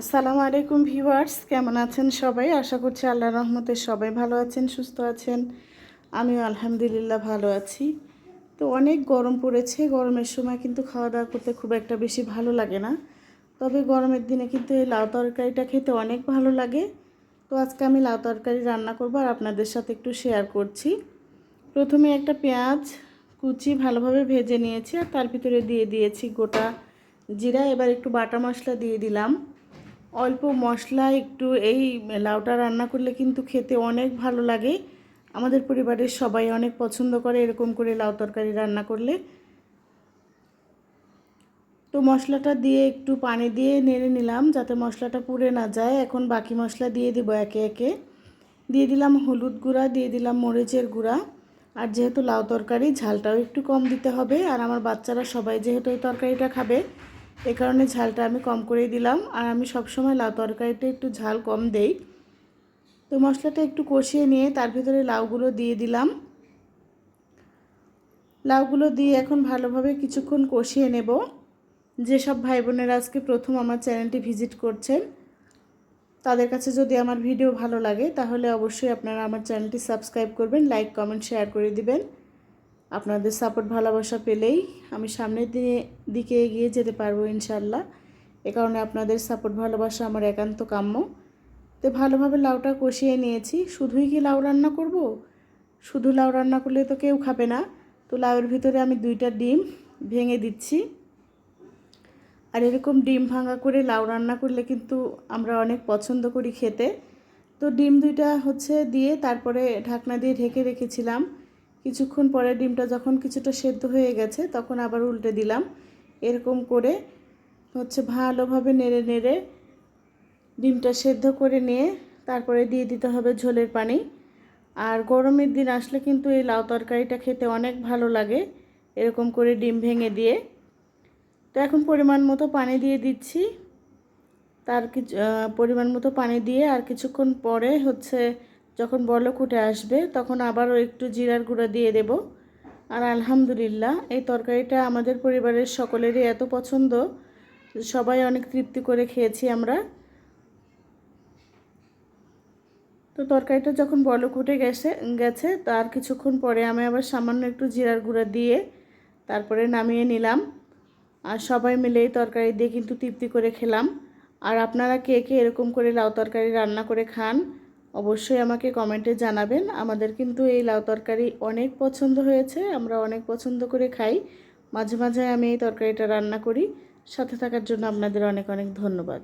আসসালামু আলাইকুম ভিউয়ার্স, কেমন আছেন সবাই? আশা করছি আল্লাহ রহমতে সবাই ভালো আছেন, সুস্থ আছেন। আমিও আলহামদুলিল্লাহ ভালো আছি। তো অনেক গরম পড়েছে, গরমের সময় কিন্তু খাওয়া দাওয়া করতে খুব একটা বেশি ভালো লাগে না। তবে গরমের দিনে কিন্তু এই লাউ তরকারিটা খেতে অনেক ভালো লাগে। তো আজকে আমি লাউ তরকারি রান্না করব আর আপনাদের সাথে একটু শেয়ার করছি। প্রথমে একটা পেঁয়াজ কুচি ভালোভাবে ভেজে নিয়েছি আর তার ভিতরে দিয়ে দিয়েছি গোটা জিরা। এবার একটু বাটা মশলা দিয়ে দিলাম। অল্প মশলা, একটু এই লাউটা রান্না করলে কিন্তু খেতে অনেক ভালো লাগে। আমাদের পরিবারের সবাই অনেক পছন্দ করে এরকম করে লাউ তরকারি রান্না করলে। তো মশলাটা দিয়ে একটু পানি দিয়ে নেড়ে নিলাম যাতে মশলাটা পুড়ে না যায়। এখন বাকি মশলা দিয়ে দিব একে একে। দিয়ে দিলাম হলুদ গুঁড়া, দিয়ে দিলাম মরিচের গুঁড়া। আর যেহেতু লাউ তরকারি, ঝালটাও একটু কম দিতে হবে। আর আমার বাচ্চারা সবাই যেহেতু এই তরকারিটা খাবে এ কারণে ঝালটা আমি কম করে দিলাম। আর আমি সবসময় লাউ তরকারিটা একটু ঝাল কম দেই। তো মশলাটা একটু কষিয়ে নিয়ে তার ভিতরে লাউগুলো দিয়ে দিলাম। লাউগুলো দিয়ে এখন ভালোভাবে কিছুক্ষণ কষিয়ে নেব। যেসব ভাই বোনেরা আজকে প্রথম আমার চ্যানেলটি ভিজিট করছেন, তাদের কাছে যদি আমার ভিডিও ভালো লাগে, তাহলে অবশ্যই আপনারা আমার চ্যানেলটি সাবস্ক্রাইব করবেন, লাইক, কমেন্ট, শেয়ার করে দিবেন। আপনাদের সাপোর্ট ভালোবাসা পেলেই আমি সামনের দিনে, দিকে এগিয়ে যেতে পারব ইনশাল্লাহ এ কারণে আপনাদের সাপোর্ট ভালোবাসা আমার একান্ত কাম্য। তো ভালোভাবে লাউটা কষিয়ে নিয়েছি। শুধুই কি লাউ রান্না করব? শুধু লাউ রান্না করলে তো কেউ খাবে না। তো লাউয়ের ভিতরে আমি দুইটা ডিম ভেঙে দিচ্ছি। আর এরকম ডিম ভাঙা করে লাউ রান্না করলে কিন্তু আমরা অনেক পছন্দ করি খেতে। তো ডিম দুইটা হচ্ছে দিয়ে তারপরে ঢাকনা দিয়ে ঢেকে রেখেছিলাম। কিছুক্ষণ পরে ডিমটা যখন কিছুটা সেদ্ধ হয়ে গেছে, তখন আবার উল্টে দিলাম। এরকম করে হচ্ছে ভালোভাবে নেড়ে নেড়ে ডিমটা সেদ্ধ করে নিয়ে তারপরে দিয়ে দিতে হবে ঝোলের পানি। আর গরমের দিন আসলে কিন্তু এই লাউ তরকারিটা খেতে অনেক ভালো লাগে, এরকম করে ডিম ভেঙে দিয়ে। তো এখন পরিমাণ মতো পানি দিয়ে দিচ্ছি। তার কিছু পরিমাণ মতো পানি দিয়ে আর কিছুক্ষণ পরে হচ্ছে যখন বলক উঠে আসবে, তখন আবারও একটু জিরার গুঁড়া দিয়ে দেব। আর আলহামদুলিল্লাহ, এই তরকারিটা আমাদের পরিবারের সকলেরই এত পছন্দ, সবাই অনেক তৃপ্তি করে খেয়েছি আমরা। তো তরকারিটা যখন বলক উঠে গেছে গেছে তার কিছুক্ষণ পরে আমি আবার সামান্য একটু জিরার গুঁড়া দিয়ে তারপরে নামিয়ে নিলাম। আর সবাই মিলে এই তরকারি দিয়ে কিন্তু তৃপ্তি করে খেলাম। আর আপনারা কে কে এরকম করে লাউ তরকারি রান্না করে খান অবশ্যই আমাকে কমেন্টে জানাবেন। আমাদের কিন্তু এই লাউ তরকারি অনেক পছন্দ হয়েছে, আমরা অনেক পছন্দ করে খাই। মাঝে মাঝে আমি এই তরকারিটা রান্না করি, সাথে থাকার জন্য আপনাদের অনেক অনেক ধন্যবাদ।